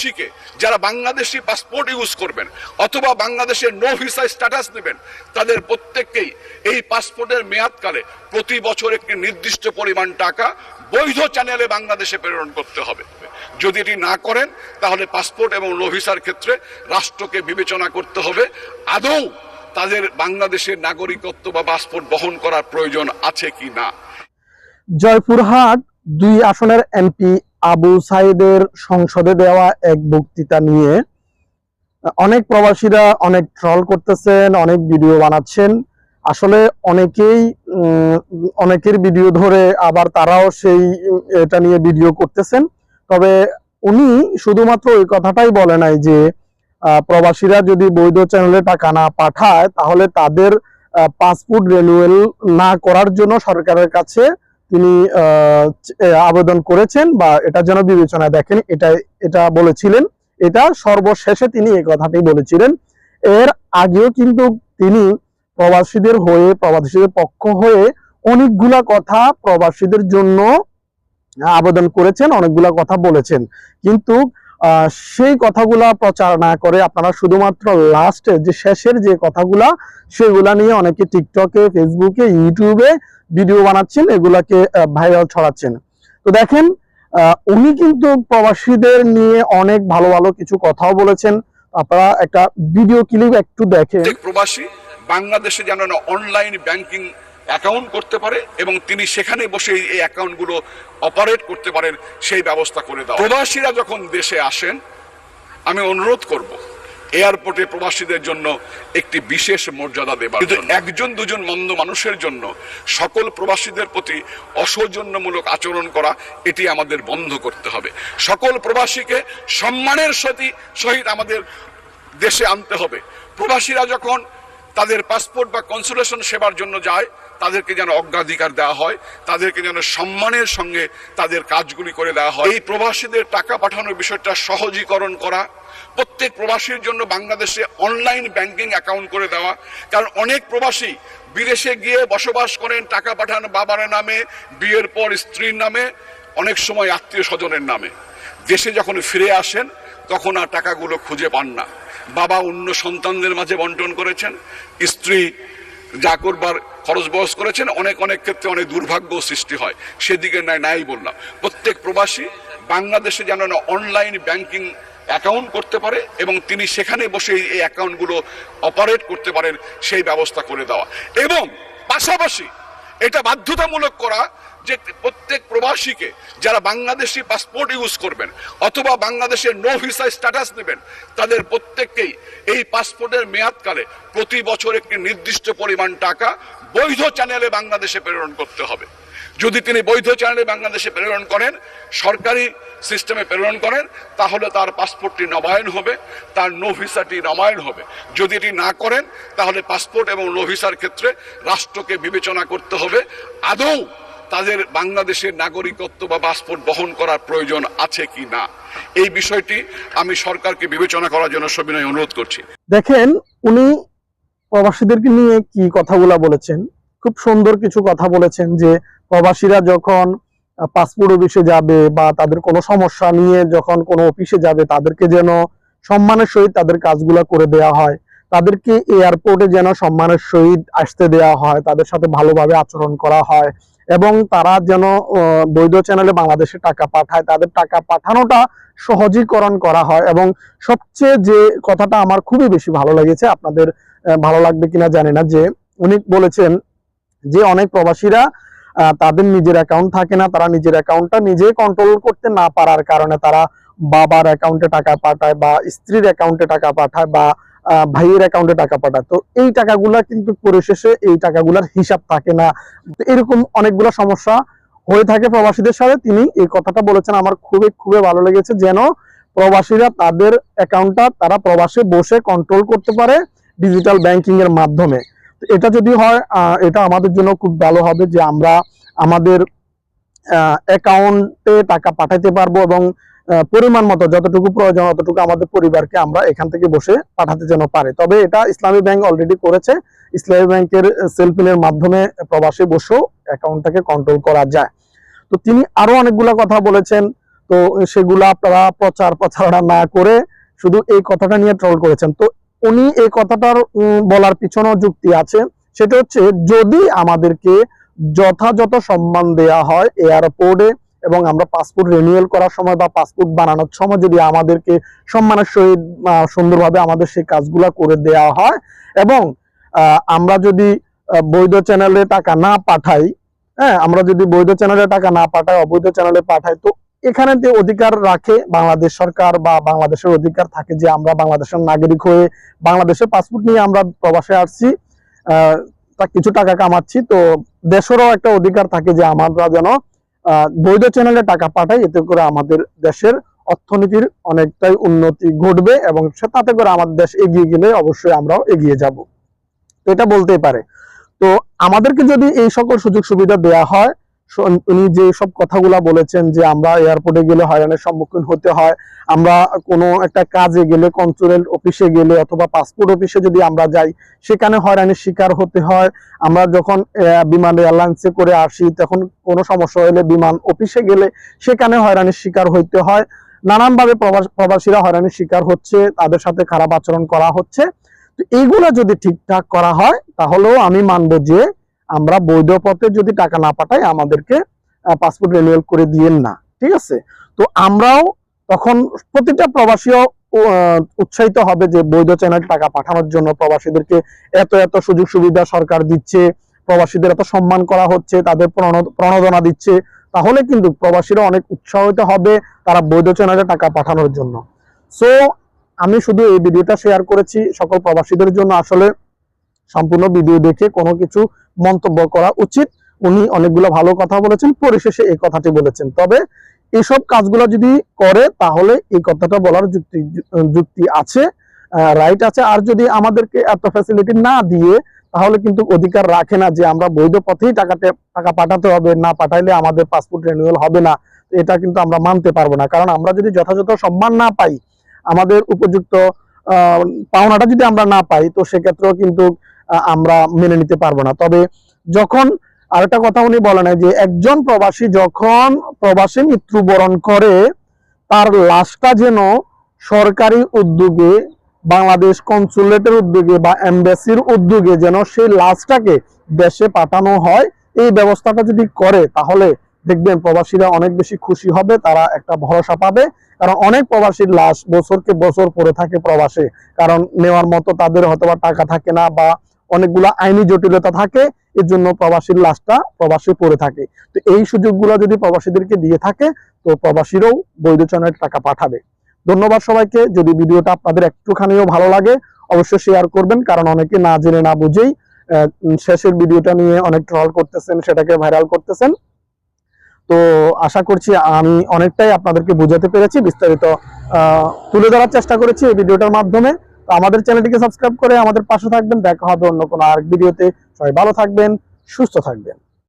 প্রবাসীকে যারা Bangladeshi passport use করবেন অথবা বাংলাদেশের নো ভিসা স্ট্যাটাস নেবেন, তাদের প্রত্যেককেই এই পাসপোর্টের মেয়াদকালে প্রতি বছর একটি নির্দিষ্ট পরিমাণ টাকা বৈধ চ্যানেলে বাংলাদেশে প্রেরণ করতে হবে। যদি এটি না করেন, তাহলে পাসপোর্ট এবং নো ভিসার ক্ষেত্রে রাষ্ট্রকে বিবেচনা করতে হবে। আদৌ তাদের বাংলাদেশের নাগরিকত্ব বা পাসপোর্ট বহন করার প্রয়োজন আছে কি না জয়পুরহাট দুই আসনের এমপি আবু সাইদের সংসদে দেওয়া এক বক্তৃতা নিয়ে অনেক প্রবাসীরা অনেক ট্রল করতেছেন, অনেক ভিডিও বানাচ্ছেন। আসলে অনেকেই অনেকের ভিডিও ধরে আবার তারাও সেই, এটা নিয়ে ভিডিও করতেছেন। তবে উনি শুধুমাত্র ওই কথাটাই বলে নাই যে প্রবাসীরা যদি বৈধ চ্যানেলে টাকা না পাঠায়, তাহলে তাদের পাসপোর্ট রেনুয়েল না করার জন্য সরকারের কাছে তিনি আবেদন করেছেন বা এটা যেন বিবেচনা দেখেন, এটা এটা বলেছিলেন। এটা সর্বশেষে তিনি এই কথাটি বলেছিলেন। এর আগেও কিন্তু তিনি প্রবাসীদের হয়ে, প্রবাসীদের পক্ষ হয়ে অনেকগুলা কথা প্রবাসীদের জন্য আবেদন করেছেন, অনেকগুলা কথা বলেছেন। কিন্তু সেই কথাগুলা প্রচার না করে আপনারা শুধুমাত্র লাস্টে যে শেষের যে কথাগুলা, সেগুলা নিয়ে অনেকে টিকটকে ফেসবুকে ইউটিউবে ভিডিও বানাচ্ছেন, এগুলাকে ভাইরাল ছড়াচ্ছেন। তো দেখেন উনি কিন্তু প্রবাসীদের নিয়ে অনেক ভালো ভালো কিছু কথাও বলেছেন। আপনারা একটা ভিডিও ক্লিপ একটু দেখেন। প্রবাসী, বাংলাদেশে যেন অনলাইন ব্যাংকিং অ্যাকাউন্ট করতে পারে এবং তিনি সেখানে বসে এই অ্যাকাউন্টগুলো অপারেট করতে পারেন সেই ব্যবস্থা করে দাও প্রবাসীরা যখন দেশে আসেন আমি অনুরোধ করব এয়ারপোর্টে প্রবাসীদের জন্য একটি বিশেষ মর্যাদা দেবার কিন্তু একজন দুজন মন্দ মানুষের জন্য সকল প্রবাসীদের প্রতি অসৌজন্যমূলক আচরণ করা এটি আমাদের বন্ধ করতে হবে। সকল প্রবাসীকে সম্মানের সহিত আমাদের দেশে আনতে হবে। প্রবাসীরা যখন তাদের পাসপোর্ট বা কনসুলেশন সেবার জন্য যায়, তাদেরকে যেন অগ্রাধিকার দেওয়া হয়, তাদেরকে যেন সম্মানের সঙ্গে তাদের কাজগুলি করে দেওয়া হয়। এই প্রবাসীদের টাকা পাঠানোর বিষয়টা সহজীকরণ করা, প্রত্যেক প্রবাসীর জন্য বাংলাদেশে অনলাইন ব্যাংকিং অ্যাকাউন্ট করে দেওয়া, কারণ অনেক প্রবাসী বিদেশে গিয়ে বসবাস করেন, টাকা পাঠান বাবার নামে, বিয়ের পর স্ত্রীর নামে, অনেক সময় আত্মীয় স্বজনের নামে। দেশে যখন ফিরে আসেন, তখন আর টাকাগুলো খুঁজে পান না। বাবা অন্য সন্তানদের মাঝে বন্টন করেছেন, স্ত্রী যা করবার খরচ বয়স করেছেন, অনেক অনেক ক্ষেত্রে অনেক দুর্ভাগ্য সৃষ্টি হয়। সেদিকে নাই নাই বললাম। প্রত্যেক প্রবাসী বাংলাদেশে যেন না অনলাইন ব্যাংকিং অ্যাকাউন্ট করতে পারে এবং তিনি সেখানে বসে এই অ্যাকাউন্টগুলো অপারেট করতে পারেন সেই ব্যবস্থা করে দেওয়া। এবং পাশাপাশি এটা বাধ্যতামূলক করা যে প্রত্যেক প্রবাসীকে যারা বাংলাদেশি পাসপোর্ট ইউজ করবেন অথবা বাংলাদেশের নো ভিসা স্ট্যাটাস নেবেন, তাদের প্রত্যেককেই এই পাসপোর্টের মেয়াদকালে প্রতি বছর একটি নির্দিষ্ট পরিমাণ টাকা বৈধ চ্যানেলে বাংলাদেশে প্রেরণ করতে হবে। যদি তিনি বৈধ চ্যানেলে বাংলাদেশে প্রেরণ করেন, সরকারি সিস্টেমে প্রেরণ করেন, তাহলে তার পাসপোর্টটি নবায়ন হবে, তার নো ভিসাটি নবায়ন হবে। যদি এটি না করেন, তাহলে পাসপোর্ট এবং নো ভিসার ক্ষেত্রে রাষ্ট্রকে বিবেচনা করতে হবে। আদৌ তাদের বাংলাদেশের নাগরিকত্ব বা পাসপোর্ট বহন করার প্রয়োজন আছে কি না? এই বিষয়টি আমি সরকারকে বিবেচনা করার জন্য সবিনয় অনুরোধ করছি। দেখেন, উনি প্রবাসীদেরকে নিয়ে কি কথাগুলা বলেছেন? খুব সুন্দর কিছু কথা বলেছেন যে প্রবাসীরা যখন পাসপোর্ট অফিসে যাবে বা তাদের কোনো সমস্যা নিয়ে যখন কোনো অফিসে যাবে, তাদেরকে যেন সম্মানের সহিত তাদের কাজগুলা করে দেয়া হয়। তাদেরকে এয়ারপোর্টে যেন সম্মানের সহিত আসতে দেয়া হয়, তাদের সাথে ভালোভাবে আচরণ করা হয়। এবং তারা যেন বৈধ চ্যানেলে বাংলাদেশে টাকা পাঠায়। তাদের টাকা পাঠানোটা সহজীকরণ করা হয় এবং সবচেয়ে যে কথাটা আমার খুবই বেশি ভালো লেগেছে, আপনাদের ভালো লাগবে কিনা জানি না, যে উনি বলেছেন যে অনেক প্রবাসীরা তাদের নিজের অ্যাকাউন্ট থাকে না, তারা নিজের অ্যাকাউন্টটা নিজে কন্ট্রোল করতে না পারার কারণে তারা বাবার অ্যাকাউন্টে টাকা পাঠায় বা স্ত্রীর অ্যাকাউন্টে টাকা পাঠায় বা ভাইয়ের অ্যাকাউন্টে টাকা পাঠায়। তো এই টাকাগুলা কিন্তু পরিশেষে এই টাকাগুলার হিসাব থাকে না। এরকম অনেকগুলো সমস্যা হয়ে থাকে প্রবাসীদের সাথে। তিনি এই কথাটা বলেছেন। আমার খুবই খুবই ভালো লেগেছে যেন প্রবাসীরা তাদের অ্যাকাউন্টটা তারা প্রবাসে বসে কন্ট্রোল করতে পারে ডিজিটাল ব্যাংকিং এর মাধ্যমে। এটা যদি হয় এটা আমাদের জন্য খুব ভালো হবে যে আমরা আমাদের অ্যাকাউন্টে টাকা পাঠাতে পারব এবং পরিমাণ মতো যতটুকু প্রয়োজন অতটুকু আমাদের পরিবারকে আমরা এখান থেকে বসে পাঠাতে যেন পারে। তবে এটা ইসলামী ব্যাংক অলরেডি করেছে। ইসলামী ব্যাংকের সেলফিনের মাধ্যমে প্রবাসে বসেও অ্যাকাউন্টটাকে কন্ট্রোল করা যায়। তো তিনি আরও অনেকগুলা কথা বলেছেন। তো সেগুলো আপনারা প্রচার প্রচারণা না করে শুধু এই কথাটা নিয়ে ট্রল করেছেন। তো উনি এই কথাটার বলার পিছনেও যুক্তি আছে। সেটা হচ্ছে যদি আমাদেরকে যথাযথ সম্মান দেয়া হয় এয়ারপোর্টে এবং আমরা পাসপোর্ট রিনিউয়াল করার সময় বা পাসপোর্ট বানানোর সময় যদি আমাদেরকে সম্মানের সহিত সুন্দরভাবে আমাদের সেই কাজগুলা করে দেয়া হয় এবং আমরা যদি বৈধ চ্যানেলে টাকা না পাঠাই হ্যাঁ আমরা যদি বৈধ চ্যানেলে টাকা না পাঠাই, অবৈধ চ্যানেলে পাঠাই, তো এখানে যে অধিকার রাখে বাংলাদেশ সরকার বা বাংলাদেশের অধিকার থাকে যে আমরা বাংলাদেশের নাগরিক হয়ে বাংলাদেশের পাসপোর্ট নিয়ে আমরা প্রবাসে আসছি তা কিছু টাকা কামাচ্ছি, তো দেশেরও একটা অধিকার থাকে যে আমরা যেন বৈধ চ্যানেলে টাকা পাঠাই, এতে করে আমাদের দেশের অর্থনীতির অনেকটাই উন্নতি ঘটবে এবং তাতে করে আমাদের দেশ এগিয়ে গেলে অবশ্যই আমরাও এগিয়ে যাব। এটা বলতেই পারে। তো আমাদেরকে যদি এই সকল সুযোগ সুবিধা দেয়া হয় উনি যে সব কথাগুলা বলেছেন যে আমরা এয়ারপোর্টে গেলে হয়রানির সম্মুখীন হতে হয়, আমরা কোনো একটা কাজে গেলে কনসুলেট অফিসে গেলে অথবা পাসপোর্ট অফিসে যদি আমরা যাই, সেখানে হয়রানির শিকার হতে হয়। আমরা যখন বিমান এয়ারলাইন্সে করে আসি, তখন কোনো সমস্যা হলে বিমান অফিসে গেলে সেখানে হয়রানির শিকার হইতে হয়। নানানভাবে প্রবাস- প্রবাসীরা হয়রানির শিকার হচ্ছে, তাদের সাথে খারাপ আচরণ করা হচ্ছে। তো এইগুলো যদি ঠিকঠাক করা হয়, তাহলেও আমি মানবো যে আমরা বৈধ পথে যদি টাকা না পাঠাই, আমাদেরকে পাসপোর্ট রিনিউয়াল করে দিয়েন না, ঠিক আছে? তো আমরাও তখন প্রতিটা প্রবাসীও উৎসাহিত হবে যে বৈধ চ্যানেল টাকা পাঠানোর জন্য। প্রবাসীদেরকে এত এত সুযোগ সুবিধা সরকার দিচ্ছে, প্রবাসীদের এত সম্মান করা হচ্ছে, তাদের প্রণ- প্রণোদনা দিচ্ছে। তাহলে কিন্তু প্রবাসীরা অনেক উৎসাহিত হবে তারা বৈধ চ্যানেলে টাকা পাঠানোর জন্য। সো আমি শুধু এই ভিডিওটা শেয়ার করেছি। সকল প্রবাসীদের জন্য আসলে সম্পূর্ণ ভিডিও দেখে কোনো কিছু মন্তব্য করা উচিত। উনি অনেকগুলো ভালো কথা বলেছেন পরিশেষে এই কথাটি বলেছেন। তবে এসব কাজগুলো যদি করে তাহলে এই কথাটা বলার যুক্তি যুক্তি আছে রাইট আছে। আর যদি আমাদেরকে এত ফ্যাসিলিটি না দিয়ে তাহলে কিন্তু অধিকার রাখে না যে আমরা বৈধ পথেই টাকাতে টাকা পাঠাতে হবে না পাঠাইলে আমাদের পাসপোর্ট রিনিউয়াল হবে না। এটা কিন্তু আমরা মানতে পারব না। কারণ আমরা যদি যথাযথ সম্মান না পাই আমাদের উপযুক্ত আহ, পাওনাটা যদি আমরা না পাই তো সেক্ষেত্রেও কিন্তু আমরা মেনে নিতে পারব না। তবে যখন আরেকটা কথা উনি বলেন যে একজন প্রবাসী যখন প্রবাসী মৃত্যুবরণ করে, তার লাশটা যেন সরকারি উদ্যোগে, বাংলাদেশ কনসুলেটের উদ্যোগে বা এমবাসির উদ্যোগে যেন সেই লাশটাকে দেশে পাঠানো হয়, এই ব্যবস্থাটা যদি করে, তাহলে দেখবেন প্রবাসীরা অনেক বেশি খুশি হবে, তারা একটা ভরসা পাবে। কারণ অনেক প্রবাসীর লাশ বছরকে বছর পড়ে থাকে প্রবাসে। কারণ নেওয়ার মতো তাদের হয়তো টাকা থাকে না বা অনেকগুলো আইনি জটিলতা থাকে, এর জন্য প্রবাসীর লাশটা প্রবাসী পড়ে থাকে। তো এই সুযোগগুলো যদি প্রবাসীদেরকে দিয়ে থাকে, তো প্রবাসীরাও বৈধ চ্যানেল টাকা পাঠাবে। ধন্যবাদ সবাইকে। যদি ভিডিওটা আপনাদের একটুখানিও ভালো লাগে, অবশ্যই শেয়ার করবেন, কারণ অনেকে না জেনে, না বুঝেই শেষের ভিডিওটা নিয়ে অনেক ট্রল করতেছেন, সেটাকে ভাইরাল করতেছেন। তো আশা করছি আমি অনেকটাই আপনাদেরকে বোঝাতে পেরেছি। বিস্তারিত তুলে ধরার চেষ্টা করেছি এই ভিডিওটার মাধ্যমে। তো আমাদের চ্যানেলটিকে সাবস্ক্রাইব করে আমাদের পাশে থাকবেন। দেখা হবে অন্য কোনো আরেক ভিডিওতে। সবাই ভালো থাকবেন, সুস্থ থাকবেন।